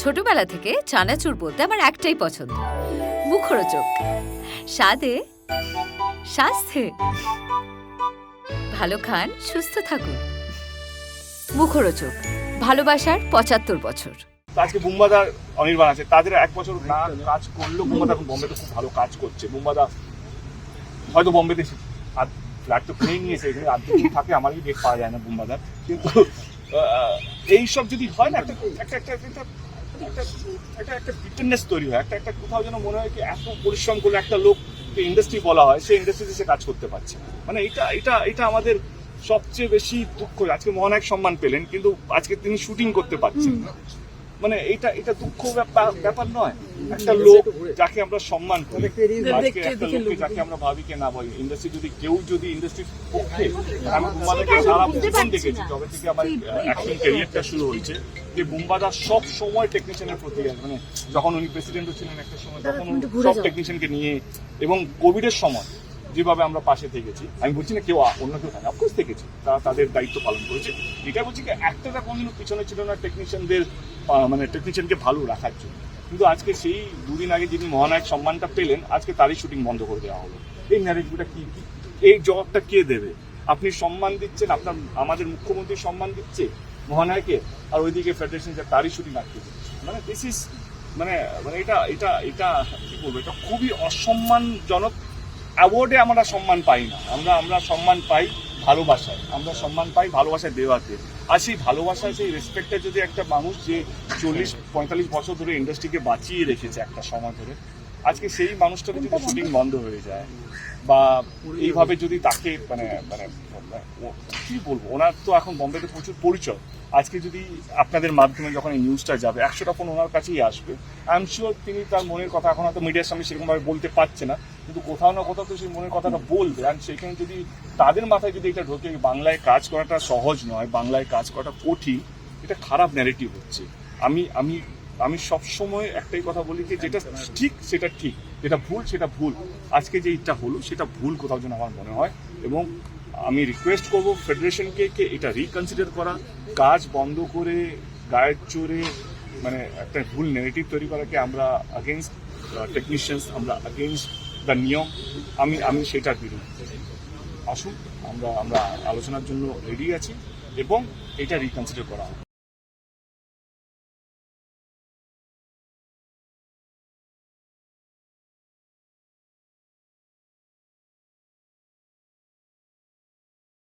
ছোটবেলা থেকে চানাচুর বলতে আমার একটাই পছন্দ। মুখরোচক। স্বাদে স্বাস্থ্যে ভালো খান, সুস্থ থাকুন। মুখরোচক। ভালোবাসার পঁচাত্তর বছর। আজকে বুম্বাদার অনির্বাণ আছে। তাদের এক বছর না কাজ করলেও বুম্বাদা এখন বোম্বেতে খুব ভালো কাজ করছে। বুম্বাদা হয়তো বোম্বেতে ফ্ল্যাট তো কিনে নিয়েছে, এখানে আর্ধেক থাকে আমারই ডেট পাওয়া যায় না বুম্বাদার। কিন্তু এইসব যদি হয় না একটা একটা একটা একটা একটা একটা একটা তৈরি হয় একটা একটা কোথাও যেন মনে হয় কি এত পরিশ্রম করলে একটা লোক ইন্ডাস্ট্রি বলা হয় সেই ইন্ডাস্ট্রিতে সে কাজ করতে পারছে। মানে এটা এটা এটা আমাদের সবচেয়ে বেশি দুঃখ। আজকে মহানায়ক সম্মান পেলেন কিন্তু আজকে তিনি শুটিং করতে পারছেন না। মানে এটা এটা দুঃখ ব্যাপার ব্যাপার নয়। একটা লোক যাকে আমরা সম্মান করি আজকে একটা লোককে যাকে আমরা ভাবি কে না বলি ইন্ডাস্ট্রি যদি কেউ যদি ইন্ডাস্ট্রির পক্ষে আমি বুম্বাদাকে সারা জীবন দেখেছি তবে থেকে আমার অ্যাকশন ক্যারিয়ারটা শুরু হয়েছে। যে বুম্বাদা সব সময় টেকনিশিয়ানের প্রতি মানে যখন উনি প্রেসিডেন্টও ছিলেন একটা সময় তখন সব টেকনিশিয়ানকে নিয়ে এবং কোভিডের সময় যেভাবে আমরা পাশে থেকেছি আমি বলছি না কেউ অন্য কেউ থাকে অফকোর্স থেকেছি তারা তাদের দায়িত্ব পালন করেছে। এটা বলছি কি একটা কোনদিনও পিছনে ছিল না টেকনিশিয়ানদের মানে টেকনিশিয়ানকে ভালো রাখার জন্য। কিন্তু আজকে সেই দুদিন আগে যিনি মহানায়ক সম্মানটা পেলেন আজকে তারই শুটিং বন্ধ করে দেওয়া হলো। এই ন্যারেটিভটা কি কি- এই জবাবটা কে দেবে? আপনি সম্মান দিচ্ছেন আপনার আমাদের মুখ্যমন্ত্রী সম্মান দিচ্ছে মহানায়কে আর ওইদিকে ফেডারেশন যে তারই শুটিং আটকে মানে দিস ইজ মানে মানে এটা এটা এটা, কি বলব, এটা খুবই অসম্মানজনক অ্যাওয়ার্ডে আমরা সম্মান পাই না। আমরা আমরা সম্মান পাই ভালোবাসায়। আমরা সম্মান পাই ভালোবাসায় দেওয়াতে। আর সেই ভালোবাসায়, সেই রেসপেক্টটা যদি একটা মানুষ যে চল্লিশ, পঁয়তাল্লিশ বছর ধরে ইন্ডাস্ট্রিকে বাঁচিয়ে রেখেছে একটা সময় ধরে আজকে সেই মানুষটার যদি শুটিং বন্ধ হয়ে যায়, বা এইভাবে যদি তাকে মানে মানে কি বলব? ওনার তো এখন বোম্বেতে প্রচুর পরিচয়। আজকে যদি আপনাদের মাধ্যমে যখন এই নিউজটা যাবে, একশোটা ফোন ওনার কাছেই আসবে। আই এম শিওর তিনি তার মনের কথা এখন হয়তো মিডিয়ার সামনে সেরকমভাবে বলতে পারছে না, কিন্তু কোথাও না কোথাও তো সেই মনের কথাটা বলবে। আর সেখানে যদি তাদের মাথায় যদি এটা ঢোকে, বাংলায় কাজ করাটা সহজ নয়, বাংলায় কাজ করাটা কঠিন, এটা খারাপ ন্যারেটিভ হচ্ছে। আমি আমি আমি সবসময় একটাই কথা বলি যে যেটা ঠিক, সেটা ঠিক। যেটা ভুল, সেটা ভুল। আজকে যে এটা হলো, সেটা ভুল কোথাও যেন আমার মনে হয় এবং আমি রিকোয়েস্ট করব ফেডারেশনকে কে এটা রিকনসিডার করা, কাজ বন্ধ করে, গায়ের চোরে মানে একটা ভুল নেগেটিভ তৈরি করাকে আমরা আগেনস্ট টেকনিশিয়ানস আমরা আগেনস্ট দ্য নিয়ম। আমি আমি সেটার বিরুদ্ধে। আসুন, আমরা আমরা আলোচনার জন্য রেডি আছি এবং এটা রিকনসিডার করা